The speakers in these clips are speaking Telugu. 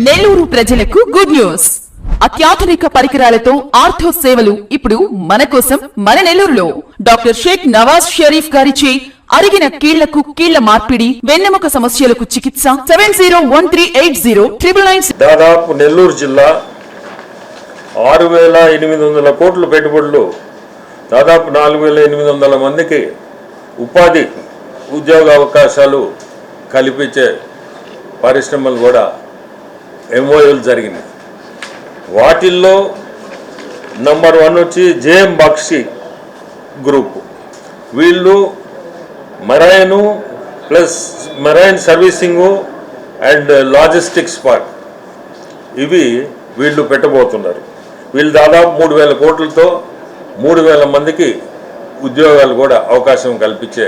నెల్లూరు ప్రజలకు గుడ్ న్యూస్. అత్యాధునిక పరికరాలతో ఆర్థో సేవలు ఇప్పుడు మన కోసం మన నెల్లూరులో. డాక్టర్ షేక్ నవాజ్ షరీఫ్ గారిచే అరిగిన కీళ్ళకు కీళ్ళ మార్పిడి వెన్నెముక సమస్యలకు చికిత్స seven zero one three eight zero triple nine దాదాపు నెల్లూరు జిల్లా ఆరు వేల ఎనిమిది వందల కోట్ల పెట్టుబడులు దాదాపు నాలుగు వేల ఎనిమిది వందల మందికి ఉపాధి ఉద్యోగ అవకాశాలు కల్పించే పరిశ్రమలు కూడా ఎంఓయూలు జరిగినాయి. వాటిల్లో నంబర్ వన్ వచ్చి జేఎం బక్షి గ్రూప్. వీళ్ళు marine plus marine servicing and logistics park. ఇవి వీళ్ళు పెట్టబోతున్నారు. వీళ్ళు దాదాపు మూడు వేల కోట్లతో మూడు వేల మందికి ఉద్యోగాలు కూడా అవకాశం కల్పించే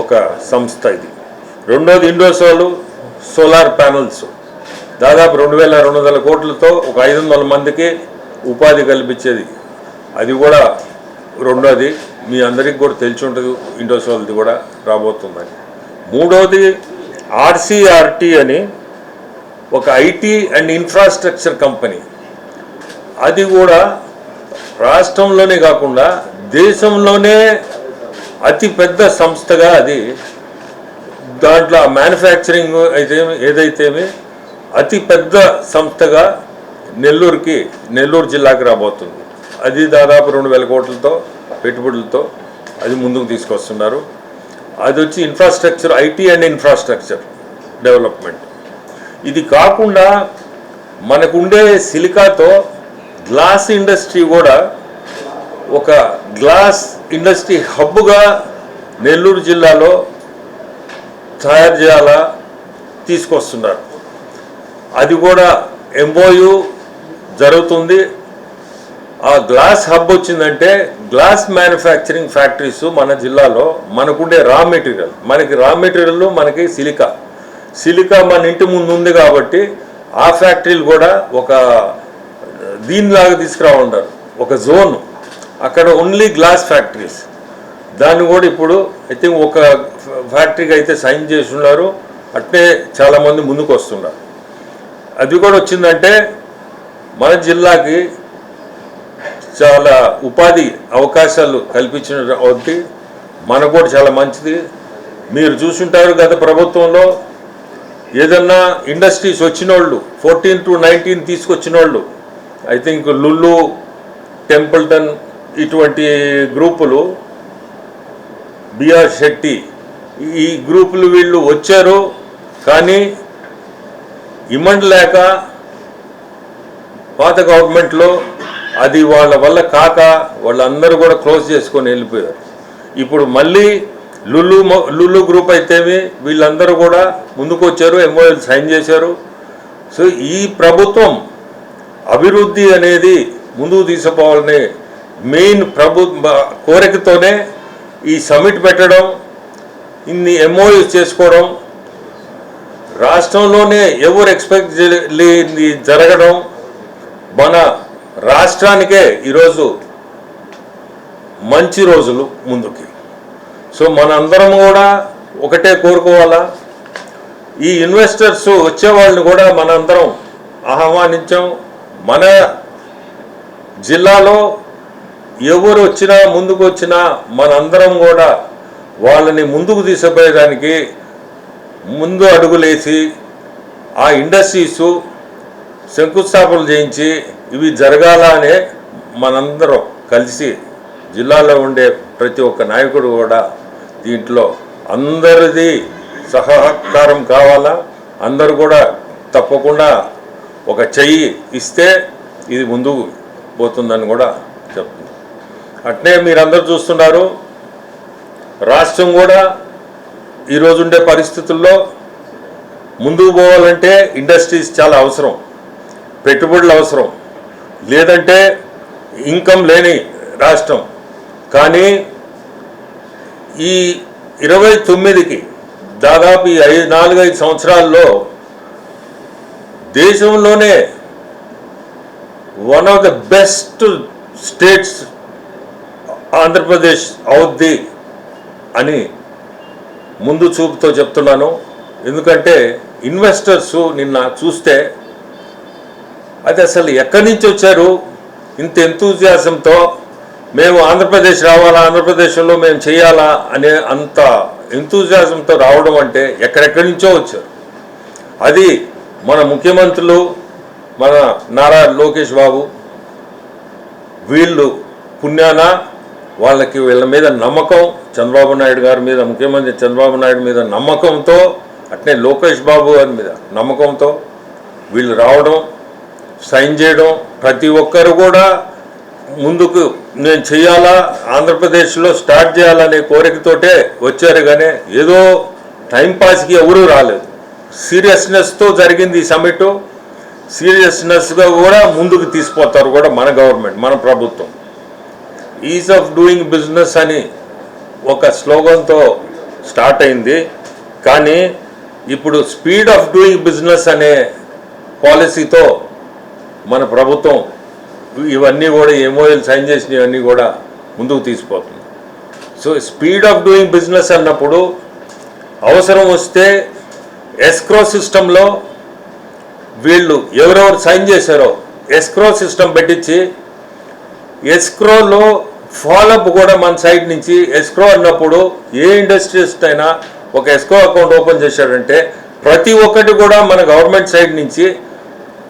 ఒక సంస్థ ఇది. రెండోది ఇండోసోలు సోలార్ ప్యానల్స్. దాదాపు రెండు వేల రెండు వందల కోట్లతో ఒక ఐదు వందల మందికి ఉపాధి కల్పించేది. అది కూడా రెండోది మీ అందరికీ కూడా తెలిసి ఉంటుంది ఇండోసోల్ది కూడా రాబోతుందని. మూడోది ఆర్సీఆర్టీ అని ఒక ఐటీ అండ్ ఇన్ఫ్రాస్ట్రక్చర్ కంపెనీ. అది కూడా రాష్ట్రంలోనే కాకుండా దేశంలోనే అతి పెద్ద సంస్థగా అది. దాంట్లో మ్యానుఫ్యాక్చరింగ్ అయితే ఏదైతేమి అతి పెద్ద సంస్థగా నెల్లూరుకి నెల్లూరు జిల్లాకి రాబోతుంది. అది దాదాపు రెండు వేల కోట్లతో పెట్టుబడులతో అది ముందుకు తీసుకొస్తున్నారు. అది వచ్చి infrastructure IT and infrastructure development ఇది కాకుండా మనకుండే సిలికాతో గ్లాస్ ఇండస్ట్రీ కూడా ఒక గ్లాస్ ఇండస్ట్రీ హబ్గా నెల్లూరు జిల్లాలో తయారు చేయాలా తీసుకొస్తున్నారు. అది కూడా ఎంబోయు జరుగుతుంది. ఆ గ్లాస్ హబ్ వచ్చిందంటే గ్లాస్ మ్యానుఫ్యాక్చరింగ్ ఫ్యాక్టరీస్ మన జిల్లాలో మనకుండే రా మెటీరియల్. మనకి రా మెటీరియల్ మనకి సిలికా. సిలికా మన ఇంటి ముందు ఉంది కాబట్టి ఆ ఫ్యాక్టరీలు కూడా ఒక దీనిలాగా తీసుకురావాలన్నారు ఒక జోన్. అక్కడ ఓన్లీ గ్లాస్ ఫ్యాక్టరీస్ దాన్ని కూడా ఇప్పుడు ఐ థింక్ ఒక ఫ్యాక్టరీకి అయితే సైన్ చేసి ఉన్నారు. అట్టే చాలామంది ముందుకు వస్తున్నారు. అది కూడా వచ్చిందంటే మన జిల్లాకి చాలా ఉపాధి అవకాశాలు కల్పించిన ఒకటి మనకు కూడా చాలా మంచిది. మీరు చూసుంటారు గత ప్రభుత్వంలో ఏదన్నా ఇండస్ట్రీస్ వచ్చిన వాళ్ళు ఫోర్టీన్ టు నైన్టీన్ తీసుకొచ్చిన వాళ్ళు ఐ థింక్ లుల్లు టెంపుల్టన్ ఇటువంటి గ్రూపులు బిఆర్ శెట్టి ఈ గ్రూపులు వీళ్ళు వచ్చారు. కానీ ఇమ్మండలేక పాత గవర్నమెంట్లో అది వాళ్ళ వల్ల కాక వాళ్ళందరూ కూడా క్లోజ్ చేసుకొని వెళ్ళిపోయారు. ఇప్పుడు మళ్ళీ లుల్లు లుల్లు గ్రూప్ అయితేమి వీళ్ళందరూ కూడా ముందుకు వచ్చారు ఎంఓఎల్ సైన్ చేశారు. సో ఈ ప్రభుత్వం అభివృద్ధి అనేది ముందుకు తీసుకుపోవాలని మెయిన్ ప్రభు కోరికతోనే ఈ సమిట్ పెట్టడం ఇన్ని ఎంఓయూస్ చేసుకోవడం రాష్ట్రంలోనే ఎవరు ఎక్స్పెక్ట్ చేయలేని జరగడం మన రాష్ట్రానికే ఈరోజు మంచి రోజులు ముందుకి. సో మనందరం కూడా ఒకటే కోరుకోవాలా? ఈ ఇన్వెస్టర్స్ వచ్చేవాళ్ళని కూడా మనందరం ఆహ్వానించాం. మన జిల్లాలో ఎవరు వచ్చినా ముందుకు వచ్చినా మనందరం కూడా వాళ్ళని ముందుకు తీసుకుపోయేదానికి ముందు అడుగులేసి ఆ ఇండస్ట్రీస్ శంకుస్థాపనలు చేయించి ఇవి జరగాల అనే మనందరం కలిసి జిల్లాలో ఉండే ప్రతి ఒక్క నాయకుడు కూడా దీంట్లో అందరిది సహకారం కావాలా? అందరూ కూడా తప్పకుండా ఒక చెయ్యి ఇస్తే ఇది ముందుకు పోతుందని కూడా చెప్తుంది అట్నే మీరందరూ చూస్తున్నారు. రాష్ట్రం కూడా ఈరోజు ఉండే పరిస్థితుల్లో ముందుకు పోవాలంటే ఇండస్ట్రీస్ చాలా అవసరం పెట్టుబడులు అవసరం. లేదంటే ఇన్కమ్ లేని రాష్ట్రం. కానీ ఈ ఇరవై తొమ్మిదికి దాదాపు ఈ ఐదు నాలుగైదు సంవత్సరాల్లో దేశంలోనే one of the best states Andhra Pradesh అవుద్ది అని ముందు చూపుతో చెప్తున్నాను. ఎందుకంటే ఇన్వెస్టర్స్ నిన్న చూస్తే అది అసలు ఎక్కడి నుంచి వచ్చారు? ఇంత ఎంతూజియాసంతో మేము ఆంధ్రప్రదేశ్ రావాలా ఆంధ్రప్రదేశ్లో మేము చేయాలా అనే అంత ఎంతూజియాసంతో రావడం అంటే ఎక్కడెక్కడి నుంచో వచ్చారు. అది మన ముఖ్యమంత్రులు మన నారా లోకేష్ బాబు వీళ్ళు పుణ్యాన వాళ్ళకి వీళ్ళ మీద నమ్మకం చంద్రబాబు నాయుడు గారి మీద ముఖ్యమంత్రి చంద్రబాబు నాయుడు మీద నమ్మకంతో అట్నే లోకేష్ బాబు గారి మీద నమ్మకంతో వీళ్ళు రావడం సైన్ చేయడం ప్రతి ఒక్కరు కూడా ముందుకు నేను చేయాలా ఆంధ్రప్రదేశ్లో స్టార్ట్ చేయాలనే కోరికతోటే వచ్చారు కానీ ఏదో టైంపాస్కి ఎవరూ రాలేదు. సీరియస్నెస్తో జరిగింది ఈ సమ్మిట్. సీరియస్నెస్గా కూడా ముందుకు తీసుకుపోతారు కూడా మన గవర్నమెంట్ మన ప్రభుత్వం. ఈజ్ ఆఫ్ డూయింగ్ బిజినెస్ అని ఒక స్లోగన్తో స్టార్ట్ అయింది. కానీ ఇప్పుడు స్పీడ్ ఆఫ్ డూయింగ్ బిజినెస్ అనే పాలసీతో మన ప్రభుత్వం ఇవన్నీ కూడా ఎంఓఎల్ సైన్ చేసినవన్నీ కూడా ముందుకు తీసుకుపోతుంది so speed of doing business అన్నప్పుడు అవసరం వస్తే ఎస్క్రో సిస్టంలో వీళ్ళు ఎవరెవరు సైన్ చేశారో ఎస్క్రో సిస్టమ్ పెట్టించి ఎస్క్రోలో ఫాలోఅప్ కూడా మన సైడ్ నుంచి ఎస్క్రో అన్నప్పుడు ఏ ఇండస్ట్రీస్ట్ అయినా ఒక ఎస్క్రో అకౌంట్ ఓపెన్ చేశాడంటే ప్రతి ఒక్కటి కూడా మన గవర్నమెంట్ సైడ్ నుంచి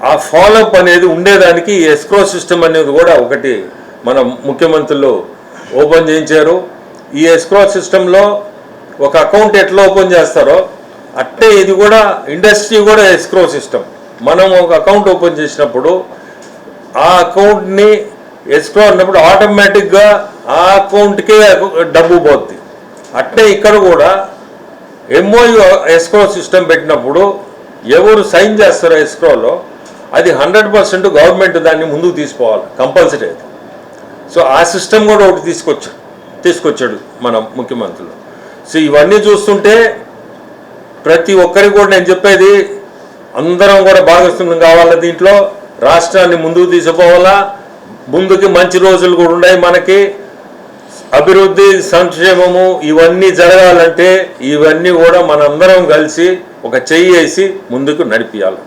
ఆ ఫాలోఅప్ అనేది ఉండేదానికి ఈ ఎస్క్రో సిస్టమ్ అనేది కూడా ఒకటి మన ముఖ్యమంత్రులు ఓపెన్ చేయించారు. ఈ ఎస్క్రో సిస్టంలో ఒక అకౌంట్ ఎట్లా ఓపెన్ చేస్తారో అట్టే ఇది కూడా ఇండస్ట్రీ కూడా ఎస్క్రో సిస్టమ్ మనం ఒక అకౌంట్ ఓపెన్ చేసినప్పుడు ఆ అకౌంట్ని ఎస్క్రో అన్నప్పుడు ఆటోమేటిక్గా ఆ అకౌంట్కే డబ్బు పోద్ది. అట్టే ఇక్కడ కూడా ఎంఓయు ఎస్క్రో సిస్టమ్ పెట్టినప్పుడు ఎవరు సైన్ చేస్తారో ఎస్క్రోలో అది హండ్రెడ్ పర్సెంట్ గవర్నమెంట్ దాన్ని ముందుకు తీసుకోవాలి కంపల్సరీ అది. సో ఆ సిస్టమ్ కూడా ఒకటి తీసుకొచ్చాడు తీసుకొచ్చాడు మన ముఖ్యమంత్రులు. సో ఇవన్నీ చూస్తుంటే ప్రతి ఒక్కరికి కూడా నేను చెప్పేది అందరం కూడా భాగస్వామ్యం కావాలా దీంట్లో? రాష్ట్రాన్ని ముందుకు తీసుకుపోవాలా? ముందుకి మంచి రోజులు కూడా ఉన్నాయి మనకి. అభివృద్ధి సంక్షేమము ఇవన్నీ జరగాలంటే ఇవన్నీ కూడా మనందరం కలిసి ఒక చెయ్యి వేసి ముందుకు నడిపియాలి.